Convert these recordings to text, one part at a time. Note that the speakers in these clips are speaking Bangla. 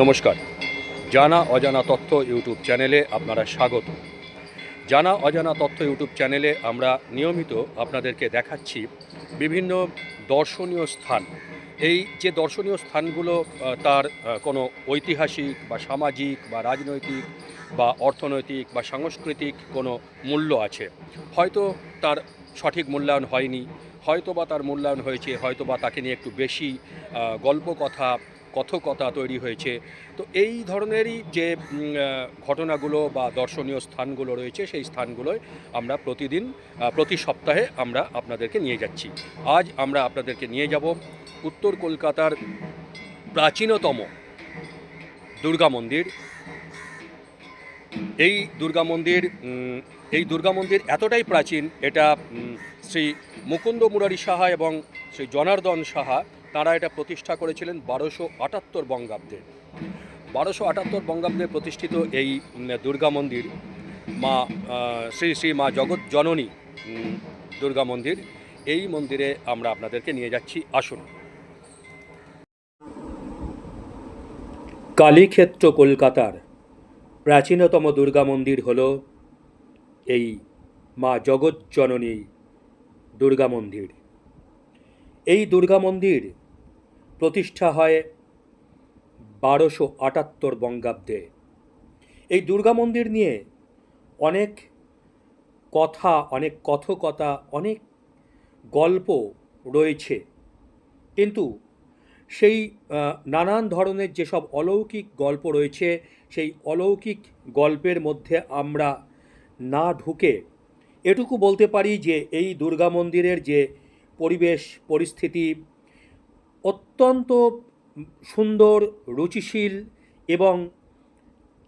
নমস্কার। জানা অজানা তথ্য ইউটিউব চ্যানেলে আপনারা স্বাগত। জানা অজানা তথ্য ইউটিউব চ্যানেলে আমরা নিয়মিত আপনাদেরকে দেখাচ্ছি বিভিন্ন দর্শনীয় স্থান। এই যে দর্শনীয় স্থানগুলো তার কোনো ঐতিহাসিক বা সামাজিক বা রাজনৈতিক বা অর্থনৈতিক বা সাংস্কৃতিক কোনো মূল্য আছে। হয়তো তার সঠিক মূল্যায়ন হয়নি হয়তো বা তার মূল্যায়ন হয়েছে হয়তো বা তাকে নিয়ে একটু বেশি গল্প কথা কথকতা তৈরি হয়েছে। তো এই ধরনেরই যে ঘটনাগুলো বা দর্শনীয় স্থানগুলো রয়েছে, সেই স্থানগুলোয় আমরা প্রতিদিন প্রতি সপ্তাহে আমরা আপনাদেরকে নিয়ে যাচ্ছি। আজ আমরা আপনাদেরকে নিয়ে যাব উত্তর কলকাতার প্রাচীনতম দুর্গা মন্দির। এই দুর্গা মন্দির এই দুর্গা মন্দির এতটাই প্রাচীন, এটা শ্রী মুকুন্দ মুরারি সাহা এবং শ্রী জনার্দন সাহা তারা এটা প্রতিষ্ঠা করেছিলেন বারোশো আটাত্তর বঙ্গাব্দে। বারোশো আটাত্তর বঙ্গাব্দে প্রতিষ্ঠিত এই দুর্গা মন্দির, মা শ্রী শ্রী মা জগৎ জননী দুর্গা মন্দির, এই মন্দিরে আমরা আপনাদেরকে নিয়ে যাচ্ছি। আসুন। কালীক্ষেত্র কলকাতার প্রাচীনতম দুর্গা মন্দির হল এই মা জগজ্জননী দুর্গা মন্দির। এই দুর্গা মন্দির প্রতিষ্ঠা হয় বারোশো আটাত্তর বঙ্গাব্দে। এই দুর্গা মন্দির নিয়ে অনেক কথা, অনেক কথকতা, অনেক গল্প রয়েছে। কিন্তু সেই নানান ধরনের যেসব অলৌকিক গল্প রয়েছে, সেই অলৌকিক গল্পের মধ্যে আমরা না ঢুকে এটুকু বলতে পারি যে, এই দুর্গা মন্দিরের যে পরিবেশ, পরিস্থিতি অত্যন্ত সুন্দর, রুচিশীল এবং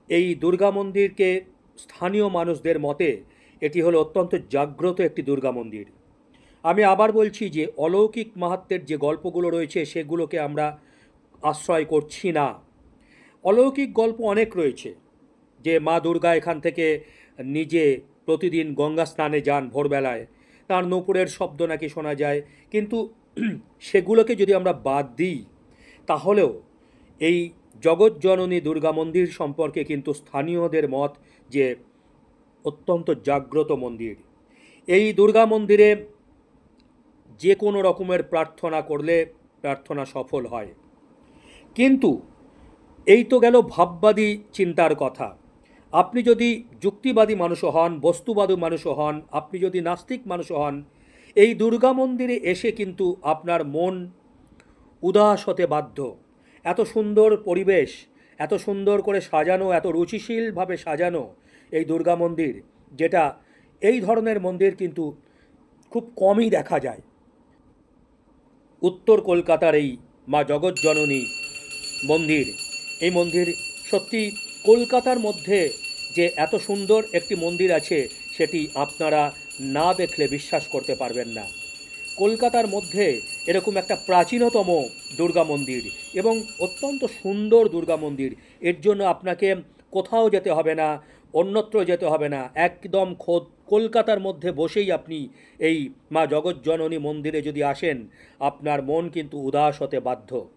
এই দুর্গা মন্দিরকে স্থানীয় মানুষদের মতে এটি হলো অত্যন্ত জাগ্রত একটি দুর্গা মন্দির। আমি আবার বলছি যে অলৌকিক মাহাত্মের যে গল্পগুলো রয়েছে সেগুলোকে আমরা আশ্রয় করছি না। অলৌকিক গল্প অনেক রয়েছে। যে মা দুর্গা এখান থেকে নিজে প্রতিদিন গঙ্গা স্নানে যান ভোরবেলায়। তার নূপুরের শব্দ নাকি শোনা যায়। কিন্তু সেগুলোকে যদি আমরা বাদ দিই, তাহলেও এই জগৎজননী দুর্গা মন্দির সম্পর্কে কিন্তু স্থানীয়দের মত যে অত্যন্ত জাগ্রত মন্দির। এই দুর্গা মন্দিরে যে কোনো রকমের প্রার্থনা করলে প্রার্থনা সফল হয়। কিন্তু এই তো গেল ভাববাদী চিন্তার কথা। আপনি যদি যুক্তিবাদী মানুষও হন, বস্তুবাদী মানুষও হন, আপনি যদি নাস্তিক মানুষও হন এই দুর্গা মন্দিরে এসে কিন্তু আপনার মন উদাস হতে বাধ্য। এত সুন্দর পরিবেশ, এত সুন্দর করে সাজানো, এত রুচিশীলভাবে সাজানো এই দুর্গা মন্দির, যেটা এই ধরনের মন্দির কিন্তু খুব কমই দেখা যায়। উত্তর কলকাতার এই মা জগজ্জননী মন্দির, এই মন্দির সত্যি কলকাতার মধ্যে যে এত সুন্দর একটি মন্দির আছে, সেটি আপনারা না দেখলে বিশ্বাস করতে পারবেন না। কলকাতার মধ্যে এরকম একটা প্রাচীনতম দুর্গা মন্দির এবং অত্যন্ত সুন্দর দুর্গা মন্দির, এর জন্য আপনাকে কোথাও যেতে হবে না, অন্যত্র যেতে হবে না। একদম খোদ কলকাতার মধ্যে বসেই আপনি এই মা জগজ্জননী মন্দিরে যদি আসেন, আপনার মন কিন্তু উদাস হতে বাধ্য।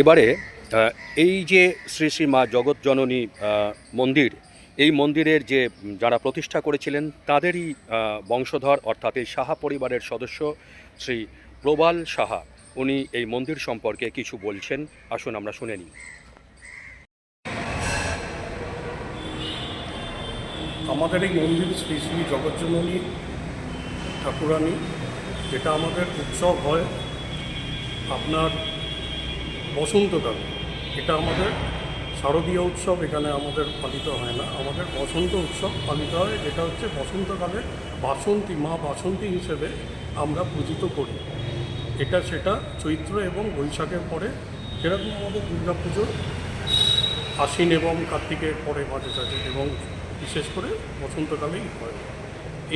এবারে এই যে শ্রী শ্রী মা জগৎ জননী আহ, মন্দির এই মন্দিরের যে যারা প্রতিষ্ঠা করেছিলেন তাদেরই বংশধর অর্থাৎ এই সাহা পরিবারের সদস্য শ্রী প্রবাল সাহা উনি এই মন্দির সম্পর্কে কিছু বলছেন। আসুন আমরা শুনে নিই। আমাদের এই মন্দির শ্রী শ্রী জগজ্জননী ঠাকুরানী যেটা আমাদের উৎসব হয়। আপনার বসন্তকালে এটা আমাদের শারদীয় উৎসব, এখানে আমাদের পালিত হয় না। আমাদের বসন্ত উৎসব পালিত হয়, যেটা হচ্ছে বসন্তকালে বাসন্তী, মা বাসন্তী হিসেবে আমরা পূজিত করি। এটা সেটা চৈত্র এবং বৈশাখের পরে, যেরকম আমাদের দুর্গা পুজো, আশ্বিন এবং কার্তিকের পরে মাঝে সাঝে এবং বিশেষ করে বসন্তকালেই হয়।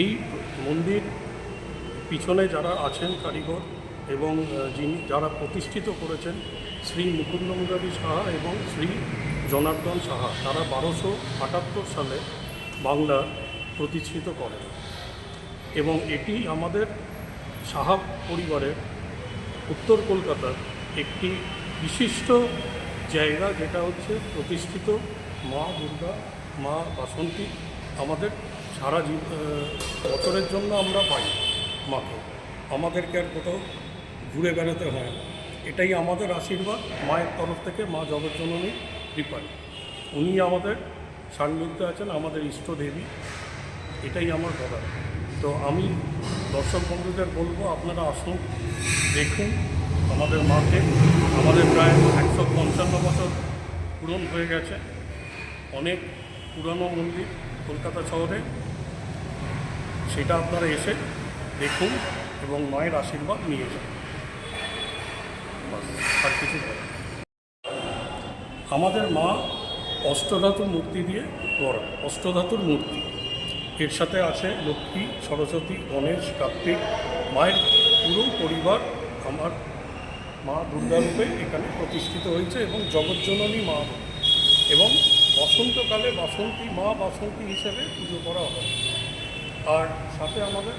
এই মন্দির পিছনে যারা আছেন কারিগর এবং যিনি যারা প্রতিষ্ঠিত করেছেন, শ্রী মুকুন্দ মুরারি সাহা এবং শ্রী জনার্দন সাহা, তারা বারোশো আটাত্তর সালে বাংলা প্রতিষ্ঠিত করেন। এবং এটি আমাদের সাহা পরিবারের উত্তর কলকাতার একটি বিশিষ্ট জায়গা, যেটা হচ্ছে প্রতিষ্ঠিত মা দুর্গা, মা বাসন্তী আমাদের সারা বছরের জন্য আমরা পাই মাকে। আমাদেরকে আর কোথাও ঘুরে বেড়াতে হয়। এটাই আমাদের আশীর্বাদ, মায়ের তরফ থেকে মা জগজ্জননী কৃপায়। উনি আমাদের সান্নিধ্যে আছেন, আমাদের ইষ্ট দেবী এটাই আমার বলার তো আমি দর্শক বন্ধুদের বলব, আপনারা আসুন, দেখুন আমাদের মাকে। আমাদের প্রায় একশো পঞ্চান্ন বছর পূরণ হয়ে গেছে। অনেক পুরনো মন্দির কলকাতা শহরে। সেটা আপনারা এসে দেখুন এবং মায়ের আশীর্বাদ নিয়ে যান। আমাদের মা অষ্টধাতুর মূর্তি দিয়ে গড়া, অষ্টধাতুর মূর্তি। এর সাথে আছে লক্ষ্মী, সরস্বতী, গণেশ, কার্তিক, মায়ের পুরো পরিবার আমার মা দুর্গারূপে এখানে প্রতিষ্ঠিত হয়েছে এবং জগজ্জননী মা এবং বসন্তকালে বাসন্তী মা বাসন্তী হিসেবে পুজো করা হয়। আর সাথে আমাদের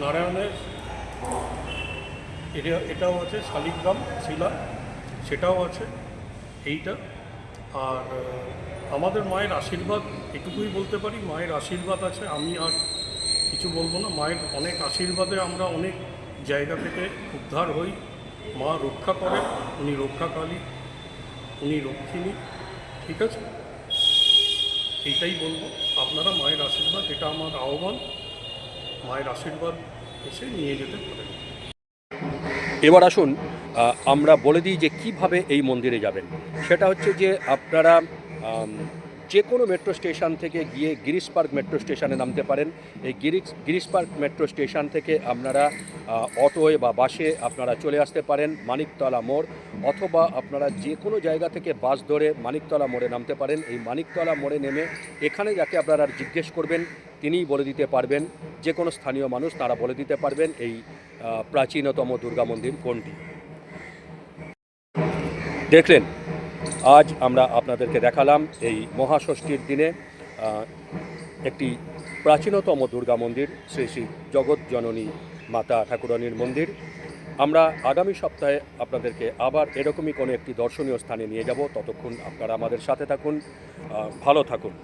নারায়ণের এটাও আছে শালিগ্রাম শিলা, সেটাও আছে, এইটা। আর আমাদের মায়ের আশীর্বাদ, এটুকুই বলতে পারি, মায়ের আশীর্বাদ আছে, আমি আর কিছু বলব না। মায়ের অনেক আশীর্বাদে আমরা অনেক জায়গা থেকে উদ্ধার হই। মা রক্ষা করে, উনি রক্ষাকালী, উনি রক্ষিণী, ঠিক আছে? এইটাই বলব। আপনারা মায়ের আশীর্বাদ, এটা আমার আহ্বান। মায়ের আশীর্বাদ এসে নিয়ে যেতে পারেন। এবার আসুন আমরা বলে দিই যে কীভাবে এই মন্দিরে যাবেন। সেটা হচ্ছে যে আপনারা যে কোনো মেট্রো স্টেশন থেকে গিয়ে গিরিশ পার্ক মেট্রো স্টেশনে নামতে পারেন। এই Girish Girish park metro station থেকে আপনারা অটোয় বা বাসে আপনারা চলে আসতে পারেন মানিকতলা মোড়, অথবা আপনারা যে কোনো জায়গা থেকে বাস ধরে মানিকতলা মোড়ে নামতে পারেন। এই মানিকতলা মোড়ে নেমে এখানে যাকে আপনারা জিজ্ঞেস করবেন, তিনিই বলে দিতে পারবেন। যে কোনো স্থানীয় মানুষ তারা বলে দিতে পারবেন এই প্রাচীনতম দুর্গা মন্দির কোনটি। দেখলেন আজ আমরা আপনাদেরকে দেখালাম এই মহাষষ্ঠীর দিনে একটি প্রাচীনতম দুর্গা মন্দির, শ্রী শ্রী জগৎ জননী মাতা ঠাকুরানীর মন্দির। আমরা আগামী সপ্তাহে আপনাদেরকে আবার এরকমই কোনো একটি দর্শনীয় স্থানে নিয়ে যাব। ততক্ষণ আপনারা আমাদের সাথে থাকুন ভালো থাকুন।